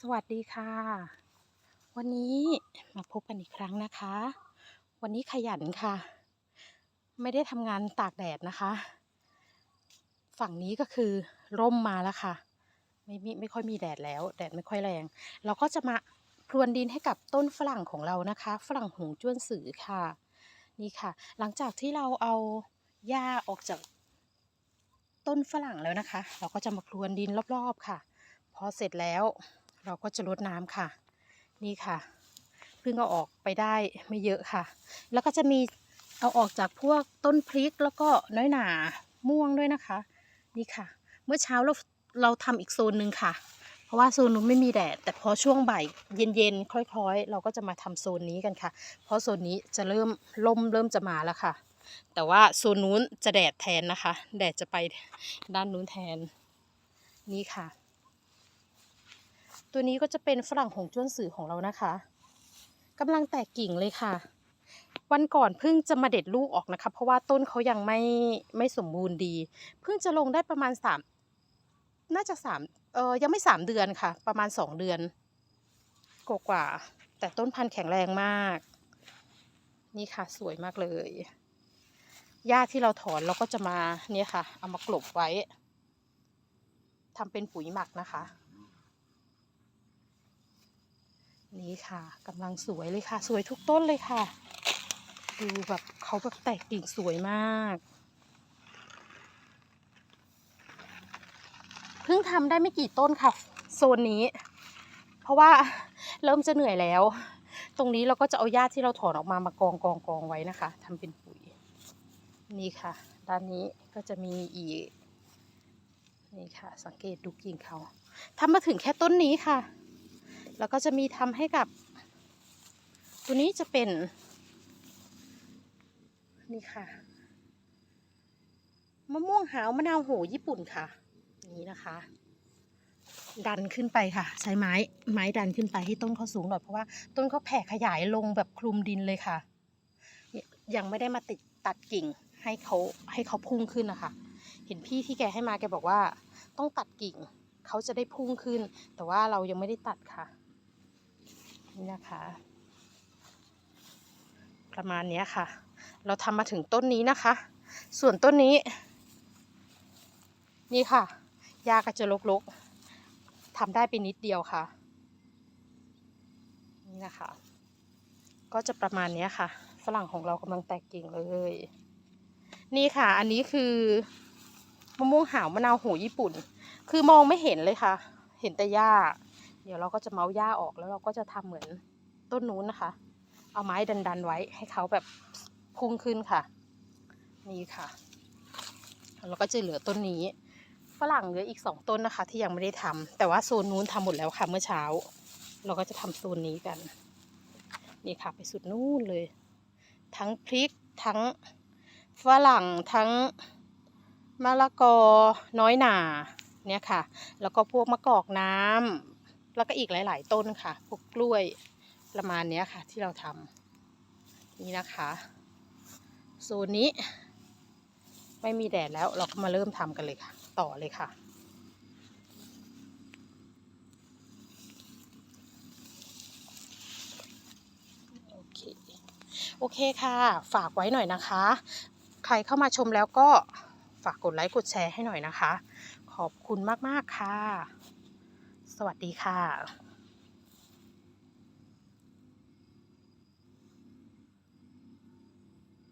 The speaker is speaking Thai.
สวัสดีค่ะ วันนี้มาพบกันอีกครั้งนะคะ วันนี้ขยันค่ะ ไม่ได้ทำงานตากแดดนะคะ ฝั่งนี้ก็คือร่มมาแล้วค่ะ ไม่มีไม่ค่อยมีแดดแล้ว แดดไม่ค่อยแรง เราก็จะมาพรวนดินให้กับต้นฝรั่งของเรานะคะ ฝรั่งหงจ้วนสือค่ะ นี่ค่ะ หลังจากที่เราเอาหญ้าออกจากต้นฝรั่งแล้วนะคะ เราก็จะมาพรวนดินรอบๆค่ะ พอเสร็จแล้ว เราก็จะรดน้ำค่ะ นี่ค่ะเพิ่งเอาออกไปได้ไม่เยอะค่ะ แล้วก็จะมีเอาออกจากพวกต้นพริกแล้วก็น้อยหนาม่วงด้วยนะคะ นี่ค่ะ เมื่อเช้าเราเราทำอีกโซนหนึ่งค่ะ เพราะว่าโซนนู้นไม่มีแดด แต่พอช่วงบ่ายเย็นๆคล้อยๆ เราก็จะมาทำโซนนี้กันค่ะ เพราะโซนนี้จะเริ่มล่มเริ่มจะมาแล้วค่ะ แต่ว่าโซนนู้นจะแดดแทนนะคะ แดดจะไปด้านนู้นแทนนี่ค่ะ ตัวนี้ก็จะเป็นฝรั่งหงจ้วนสื่อของเรานะคะกำลังแตกกิ่งเลยค่ะ วันก่อนเพิ่งจะมาเด็ดลูกออกนะคะ เพราะว่าต้นเขายังไม่ไม่สมบูรณ์ดี เพิ่งจะลงได้ประมาณสามน่าจะสามเออยังไม่สามเดือนค่ะ ประมาณสองเดือนกว่ากว่า แต่ต้นพันธุ์แข็งแรงมาก นี่ค่ะสวยมากเลยหญ้าที่เราถอนเราก็จะมาเนี่ยค่ะ เอามากลบไว้ทำเป็นปุ๋ยหมักนะคะ นี่ค่ะกำลังสวยเลยค่ะ สวยทุกต้นเลยค่ะ ดูแบบเขาแบบแตกกิ่งสวยมากเพิ่งทำได้ไม่กี่ต้นค่ะ โซนนี้ เพราะว่าเริ่มจะเหนื่อยแล้ว ตรงนี้เราก็จะเอาหญ้าที่เราถอนออกมามากองกองกองไว้นะคะทำเป็นปุ๋ย นี่ค่ะ ด้านนี้ก็จะมีอีก นี่ค่ะ สังเกตดูกิ่งเขาทำมาถึงแค่ต้นนี้ค่ะ แล้วก็จะมีทำให้กับ ตัวนี้จะเป็น นี่ค่ะมะม่วงหาวมะนาวโหญี่ปุ่นค่ะ นี่นะคะ ดันขึ้นไปค่ะ ใช้ไม้ไม้ดันขึ้นไปให้ต้นเขาสูงหน่อยเพราะว่าต้นเขาแผ่ขยายลงแบบคลุมดินเลยค่ะยยังไม่ได้มาติดตัดกิ่งให้เขาให้เขาพุ่งขึ้นนะคะ เห็นพี่ที่แกให้มาแกบอกว่า ต้องตัดกิ่งเขาจะได้พุ่งขึ้น แต่ว่าเรายังไม่ได้ตัดค่ะ นี่นะคะ ประมาณนี้ค่ะ เราทำมาถึงต้นนี้นะคะ ส่วนต้นนี้ นี่ค่ะหญ้าก็จะรกๆทำได้ไปนิดเดียวค่ะ นี่นะคะ ก็จะประมาณนี้ค่ะ ฝรั่งของเรากำลังแตกกิ่งเลย นี่ค่ะ อันนี้คือมะม่วงหาวมะนาวโหญี่ปุ่น คือมองไม่เห็นเลยค่ะ เห็นแต่หญ้า เดี๋ยวเราก็จะเมาหญ้าออกแล้วเราก็จะทำเหมือนต้นนู้นนะคะ เอาไม้ดันๆไว้ให้เขาแบบพุ่งขึ้นค่ะ นี่ค่ะแล้วก็จะเหลือต้นนี้ฝรั่งเหลืออีกสองต้นนะคะ ที่ยังไม่ได้ทำแต่ว่าโซนนู้นทำหมดแล้วค่ะเมื่อเช้า เราก็จะทำโซนนี้กันนี่ค่ะไปสุดนู่นเลย ทั้งพริกทั้งฝรั่งทั้งมะละกอน้อยหนาเนี่ยค่ะ แล้วก็พวกมะกอกน้ำ แล้วก็อีกหลาย ๆ ต้นค่ะ พวกกล้วยประมาณนี้ค่ะ ที่เราทำนี่นะคะโซนนี้ ไม่มีแดดแล้วเราก็มาเริ่มทำกันเลยค่ะ ต่อเลยค่ะโอเคโอเคค่ะ ฝากไว้หน่อยนะคะ ใครเข้ามาชมแล้วก็ฝากกดไลค์กดแชร์ให้หน่อยนะคะ ขอบคุณมาก ๆ ค่ะ สวัสดีค่ะ